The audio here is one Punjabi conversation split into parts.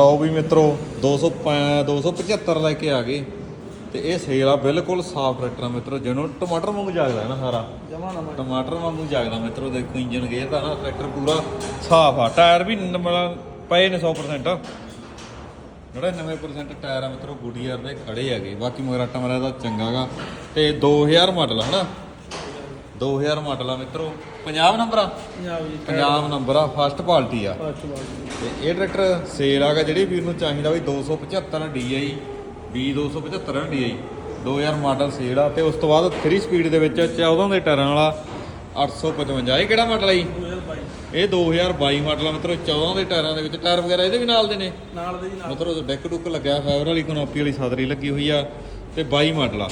ਆਓ ਵੀ ਮਿੱਤਰੋ 200 275 ਲੈ ਕੇ ਆ ਗਏ। ਤੇ ਇਹ ਸੇਲ ਆ ਬਿਲਕੁਲ ਸਾਫ਼ ਟਰੈਕਟਰ ਆ ਮਿੱਤਰੋ ਜਿਹਨੂੰ ਟਮਾਟਰ ਵਾਂਗੂ ਜਾਗਦਾ ਹੈ ਨਾ ਸਾਰਾ ਟਮਾਟਰ ਵਾਂਗੂ ਜਾਗਦਾ ਮਿੱਤਰੋ ਦੇਖੋ ਇੰਜਨ ਗੇਅਰ ਦਾ ਨਾ ਟਰੈਕਟਰ ਪੂਰਾ ਸਾਫ਼ ਆ। ਟਾਇਰ ਵੀ ਪਏ ਨੇ 100% 99% ਟਾਇਰ ਆ ਮਿੱਤਰੋ ਗੁੱਡੀਅਰ ਦੇ ਖੜੇ ਹੈਗੇ। ਬਾਕੀ ਮਗਰ ਟਮਰਾ ਦਾ ਚੰਗਾਗਾ ਤੇ 2000 ਮਾਡਲ ਹਨਾ? 2000 ਮਾਡਲ ਆ ਮਿੱਤਰੋ ਪੰਜਾਬ ਨੰਬਰ? ਆ ਪੰਜਾਬ ਜੀ ਪੰਜਾਬ ਨੰਬਰ ਆ ਫਸਟ ਪਾਰਟੀ ਆ। ਫਸਟ ਤੇ ਇਹ ਟਰੈਕਟਰ ਸੇਲ ਆਗਾ ਜਿਹੜੇ ਵੀਰ ਨੂੰ ਚਾਹੀਦਾ ਵੀ 275 DI B 275 DI 2000 model sale ਆ ਤੇ ਉਸ ਤੋਂ ਬਾਅਦ 3 ਸਪੀਡ ਦੇ ਵਿੱਚ 14 ਦੇ ਟਾਇਰਾਂ ਵਾਲਾ 855 ਇਹ ਕਿਹੜਾ ਮਾਡਲ ਆ ਜੀ? 2022 ਇਹ 2022 ਮਾਡਲ ਆ ਮਿੱਤਰੋ 14 ਦੇ ਟਾਇਰਾਂ ਦੇ ਵਿੱਚ। ਟਾਇਰ ਵਗੈਰਾ ਇਹਦੇ ਵੀ ਨਾਲ ਦੇ ਨੇ? ਨਾਲ ਦੇ ਜੀ ਨਾਲ। ਮਤਲਬ ਡੈਕ ਡੁੱਕ ਲੱਗਿਆ ਫਾਈਬਰ ਵਾਲੀ ਕਨੋਪੀ ਵਾਲੀ ਸਾਦਰੀ ਲੱਗੀ ਹੋਈ ਆ ਤੇ 22 ਮਾਡਲ ਆ।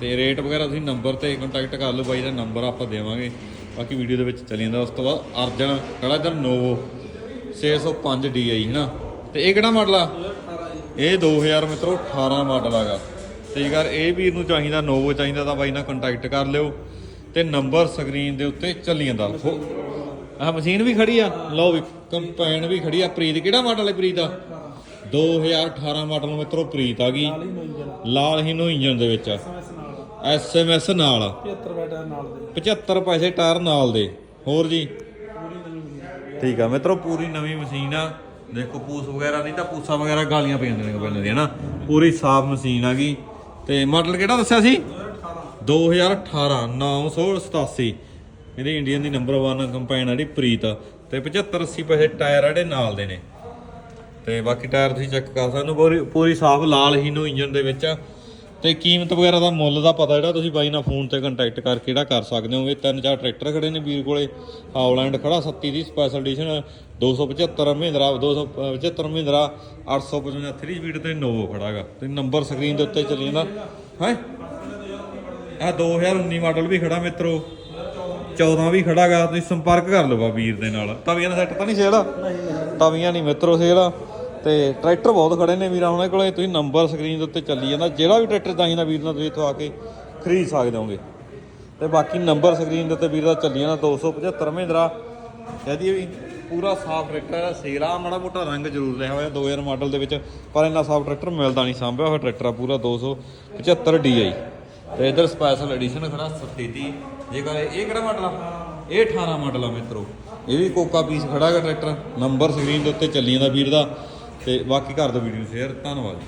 ਤੇ ਰੇਟ ਵਗੈਰਾ ਤੁਸੀਂ ਨੰਬਰ ਤੇ ਕੰਟੈਕਟ ਕਰ ਲਓ, ਬਾਈ ਦਾ ਨੰਬਰ ਆਪਾਂ ਦੇਵਾਂਗੇ। ਬਾਕੀ ਵੀਡੀਓ ਦੇ ਵਿੱਚ ਚੱਲੀ ਜਾਂਦਾ, ਉਸ ਤੋਂ ਬਾਅਦ ਅਰਜਨ ਕਿਹੜਾ ਇਧਰ ਨੋਵੋ 605 DI ਹੈਨਾ? ਤੇ ਇਹ ਕਿਹੜਾ ਮਾਡਲ ਆ? 2018 ਜੀ ਇਹ 2000 ਮਿੱਤਰੋ 18 ਮਾਡਲ ਆਗਾ ਤੇ ਜੇਕਰ ਇਹ ਵੀਰ ਨੂੰ ਚਾਹੀਦਾ ਨੋਵੋ ਚਾਹੀਦਾ ਤਾਂ ਬਾਈ ਨਾਲ ਕੰਟੈਕਟ ਕਰ ਲਿਓ। ਤੇ ਨੰਬਰ ਸਕਰੀਨ ਦੇ ਉੱਤੇ ਚੱਲੀ ਜਾਂਦਾ। ਆਹ ਮਸ਼ੀਨ ਵੀ ਖੜੀ ਆ? ਲਓ ਵੀ ਕੰਪੈਨ ਵੀ ਖੜੀ ਆ। ਪ੍ਰੀਤ ਕਿਹੜਾ ਮਾਡਲ ਹੈ ਪ੍ਰੀਤ ਦਾ? 2018 ਮਾਡਲ ਮਿੱਤਰੋ, ਪ੍ਰੀਤ ਆ ਗਈ। ਲਾਲ ਹੀਨੋ ਇੰਜਨ ਦੇ ਵਿੱਚ ਐਸਐਮਐਸ ਨਾਲ ਐਸਐਮਐਸ ਨਾਲ। 75 ਬੈਟਾ ਨਾਲ ਦੇ। 75 ਪੈਸੇ ਟਾਇਰ ਨਾਲ ਦੇ। ਹੋਰ ਜੀ? ਠੀਕ ਆ ਮਿੱਤਰੋ ਪੂਰੀ ਨਵੀਂ ਮਸ਼ੀਨ ਆ। ਦੇਖੋ ਪੂਸ ਵਗੈਰਾ ਨਹੀਂ ਤਾਂ ਪੂਸਾ ਵਗੈਰਾ ਗਾਲੀਆਂ ਪਈ ਜਾਂਦੀਆਂ ਨੇ ਪਹਿਲਾਂ ਦੀਆਂ ਨਾ। ਪੂਰੀ ਸਾਫ਼ ਮਸ਼ੀਨ ਆ ਗਈ। ਤੇ ਮਾਡਲ ਕਿਹੜਾ ਦੱਸਿਆ ਸੀ? 2018 987 ਇਹਦੇ ਇੰਡੀਅਨ ਦੀ ਨੰਬਰ 1 ਕੰਪਾਈਨ ਆ ਜਿਹੜੀ ਪ੍ਰੀਤ। ਤੇ 75 80 ਪੈਸੇ ਟਾਇਰ ਆ ਜਿਹੜੇ ਨਾਲ ਦੇ ਨੇ। ਤੇ ਬਾਕੀ ਟਾਇਰ ਤੁਸੀਂ ਚੈੱਕ ਕਰ ਸਕਦੇ ਹੋ ਪੂਰੀ ਪੂਰੀ ਸਾਫ਼ ਲਾਲ ਹੀ ਨੂੰ ਇੰਜਨ ਦੇ ਵਿੱਚ ਆ। ਤੇ ਕੀਮਤ ਵਗੈਰਾ ਦਾ ਮੁੱਲ ਦਾ ਪਤਾ ਜਿਹੜਾ ਤੁਸੀਂ ਬਾਈ ਨਾਲ ਫੋਨ ਤੇ ਕੰਟੈਕਟ ਕਰਕੇ ਜਿਹੜਾ ਕਰ ਸਕਦੇ ਹੋਗੇ। ਤਿੰਨ ਚਾਰ ਟਰੈਕਟਰ ਖੜੇ ਨੇ ਵੀਰ ਕੋਲੇ। ਹਾਉਲੈਂਡ ਖੜਾ 37 ਦੀ special edition 275 Mahindra 275 Mahindra 855 3 speed ਤੇ ਨੋਵੋ ਖੜਾਗਾ। ਤੇ ਨੰਬਰ ਸਕਰੀਨ ਦੇ ਉੱਤੇ ਚੱਲੀ ਜਾਂਦਾ। ਹੈ? ਆ 2019 ਮਾਡਲ ਵੀ ਖੜਾ ਮਿੱਤਰੋ। 14 ਵੀ ਖੜਾਗਾ। ਤੁਸੀਂ ਸੰਪਰਕ ਕਰ ਲਓ ਬਾ ਵੀਰ ਦੇ ਨਾਲ। ਤਵੀਆਂ ਦਾ ਸੈੱਟ ਤਾਂ ਨਹੀਂ ਸੇੜਾ ਤਵੀਆਂ ਨਹੀਂ ਮਿੱਤਰੋ ਸੇੜਾ ਤੇ ਟਰੈਕਟਰ ਬਹੁਤ ਖੜੇ ਨੇ ਵੀਰਾਂ, ਉਹਨਾਂ ਕੋਲੇ ਤੁਸੀਂ ਨੰਬਰ ਸਕਰੀਨ ਦੇ ਉੱਤੇ ਚੱਲੀ ਜਾਂਦਾ, ਜਿਹੜਾ ਵੀ ਟਰੈਕਟਰ ਚਾਹੀਦਾ ਵੀਰ ਨਾਲ ਤੁਸੀਂ ਇੱਥੋਂ ਆ ਕੇ ਖਰੀਦ ਸਕਦੇ ਹੋਗੇ ਤੇ ਬਾਕੀ ਨੰਬਰ ਸਕਰੀਨ ਦੇ ਉੱਤੇ ਵੀਰ ਦਾ ਚੱਲੀ ਜਾਂਦਾ 275 ਮਹਿੰਦਰਾ। ਕਹਦੀ ਵੀ ਪੂਰਾ ਸਾਫ਼ ਟਰੈਕਟਰ ਹੈ, ਸੇਰਾ ਮਾੜਾ ਮੋਟਾ ਰੰਗ ਜ਼ਰੂਰ ਲਿਆ ਹੋਇਆ 2000 ਮਾਡਲ ਦੇ ਵਿੱਚ, ਪਰ ਇੰਨਾ ਸਾਫ਼ ਟਰੈਕਟਰ ਮਿਲਦਾ ਨਹੀਂ, ਸਾਂਭਿਆ ਹੋਇਆ ਟਰੈਕਟਰ ਆ ਪੂਰਾ 275 DI ਤੇ ਇਧਰ ਸਪੈਸ਼ਲ ਐਡੀਸ਼ਨ ਖੜਾ 37 ਜੇਕਰ ਇਹ ਕਿਹੜਾ ਮਾਡਲ ਆ? ਇਹ 18 ਮਾਡਲ ਆ ਮਿੱਤਰੋ। ਇਹ ਵੀ ਕੋਕਾ ਪੀਸ ਖੜਾ ਹੈਗਾ ਟਰੈਕਟਰ। ਨੰਬਰ ਸਕਰੀਨ ਦੇ ਉੱਤੇ ਚੱਲੀ ਜਾਂਦਾ ਵੀਰ ਦਾ। ਤੇ ਬਾਕੀ ਕਰ ਦਿਓ ਵੀਡੀਓ ਸ਼ੇਅਰ ਧੰਨਵਾਦ